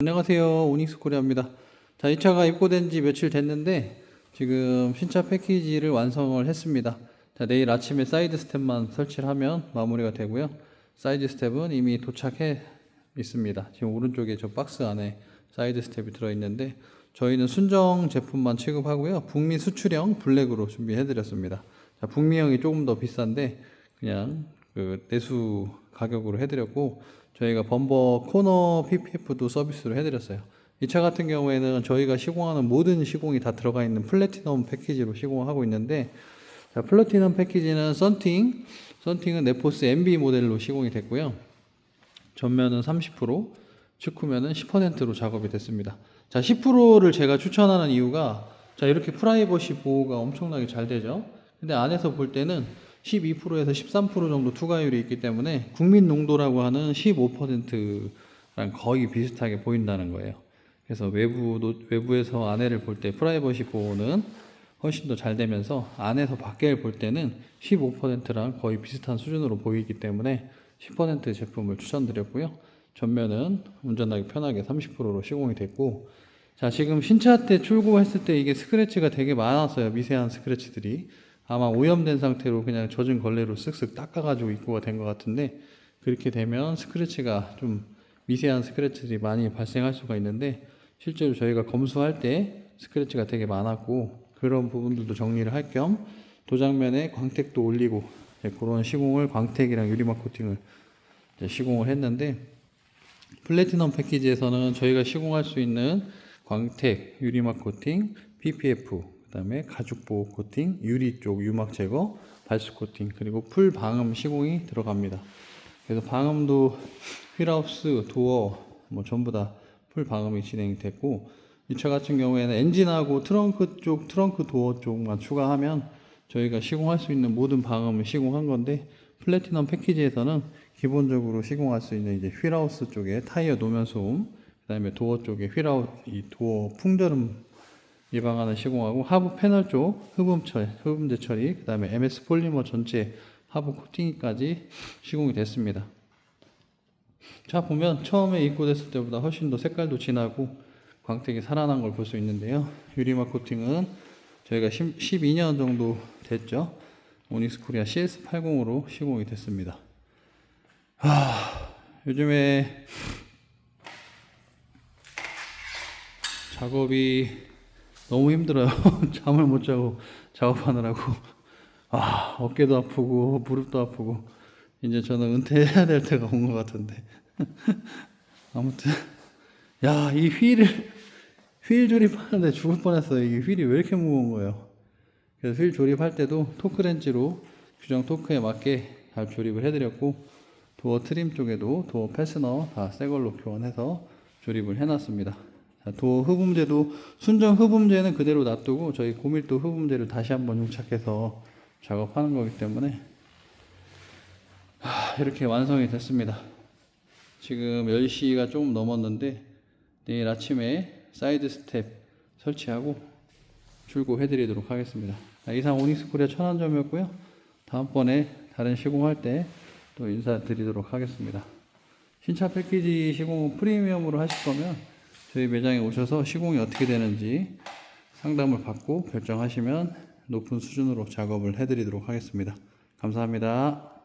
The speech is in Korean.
안녕하세요. 오닉스 코리아입니다. 자, 이 차가 입고된 지 며칠 됐는데 지금 신차 패키지를 완성을 했습니다. 자, 내일 아침에 사이드 스텝만 설치를 하면 마무리가 되고요. 사이드 스텝은 이미 도착해 있습니다. 지금 오른쪽에 저 박스 안에 사이드 스텝이 들어 있는데 저희는 순정 제품만 취급하고요. 북미 수출형 블랙으로 준비해 드렸습니다. 자, 북미형이 조금 더 비싼데 그냥 그 내수 가격으로 해드렸고 저희가 범버 코너 PPF도 서비스로 해드렸어요. 이 차 같은 경우에는 저희가 시공하는 모든 시공이 다 들어가 있는 플래티넘 패키지로 시공하고 있는데 자, 플래티넘 패키지는 썬팅, 썬팅은 네포스 MB 모델로 시공이 됐고요. 전면은 30%, 측후면은 10%로 작업이 됐습니다. 자, 10%를 제가 추천하는 이유가 자, 이렇게 프라이버시 보호가 엄청나게 잘 되죠. 근데 안에서 볼 때는 12%에서 13% 정도 투과율이 있기 때문에 국민 농도라고 하는 15%랑 거의 비슷하게 보인다는 거예요. 그래서 외부 노- 외부에서 안에를 볼 때 프라이버시 보호는 훨씬 더 잘 되면서 안에서 밖에 볼 때는 15%랑 거의 비슷한 수준으로 보이기 때문에 10% 제품을 추천드렸고요. 전면은 운전하기 편하게 30%로 시공이 됐고 자 지금 신차 때 출고했을 때 이게 스크래치가 되게 많았어요 미세한 스크래치들이 아마 오염된 상태로 그냥 젖은 걸레로 쓱쓱 닦아가지고 입고가 된 것 같은데 그렇게 되면 스크래치가 좀 미세한 스크래치들이 많이 발생할 수가 있는데 실제로 저희가 검수할 때 스크래치가 되게 많았고 그런 부분들도 정리를 할 겸 도장면에 광택도 올리고 이제 그런 시공을 광택이랑 유리막 코팅을 시공을 했는데 플래티넘 패키지에서는 저희가 시공할 수 있는 광택, 유리막 코팅, PPF, 그다음에 가죽 보호 코팅, 유리 쪽 유막 제거, 발수 코팅, 그리고 풀 방음 시공이 들어갑니다. 그래서 방음도 휠하우스, 도어 뭐 전부 다 풀 방음이 진행이 됐고 이 차 같은 경우에는 엔진하고 트렁크 쪽, 트렁크 도어 쪽만 추가하면 저희가 시공할 수 있는 모든 방음을 시공한 건데 플래티넘 패키지에서는 기본적으로 시공할 수 있는 이제 휠하우스 쪽에 타이어 노면 소음, 그다음에 도어 쪽에 휠하우스 이 도어 풍절음 예방하는 시공하고 하부 패널 쪽 흡음 처리, 흡음제 처리, 그 다음에 MS 폴리머 전체 하부 코팅까지 시공이 됐습니다. 자 보면 처음에 입고됐을 때보다 훨씬 더 색깔도 진하고 광택이 살아난 걸 볼 수 있는데요. 유리막 코팅은 저희가 10, 12년 정도 됐죠. 오닉스 코리아 CS80으로 시공이 됐습니다. 하, 요즘에 작업이 너무 힘들어요. 잠을 못 자고 작업하느라고. 아, 어깨도 아프고, 무릎도 아프고. 이제 저는 은퇴해야 될 때가 온 것 같은데. 아무튼, 야, 이 휠을, 휠 조립하는데 죽을 뻔했어요. 이 휠이 왜 이렇게 무거운 거예요? 그래서 휠 조립할 때도 토크렌치로 규정 토크에 맞게 잘 조립을 해드렸고, 도어 트림 쪽에도 도어 패스너 다 새 걸로 교환해서 조립을 해놨습니다. 자, 도어 흡음재도 순정 흡음재는 그대로 놔두고 저희 고밀도 흡음재를 다시 한번 용착해서 작업하는 거기 때문에 하, 이렇게 완성이 됐습니다. 지금 10시가 조금 넘었는데 내일 아침에 사이드 스텝 설치하고 출고해 드리도록 하겠습니다. 자, 이상 오닉스 코리아 천안점이었고요. 다음번에 다른 시공할 때 또 인사드리도록 하겠습니다. 신차 패키지 시공은 프리미엄으로 하실 거면 저희 매장에 오셔서 시공이 어떻게 되는지 상담을 받고 결정하시면 높은 수준으로 작업을 해드리도록 하겠습니다. 감사합니다.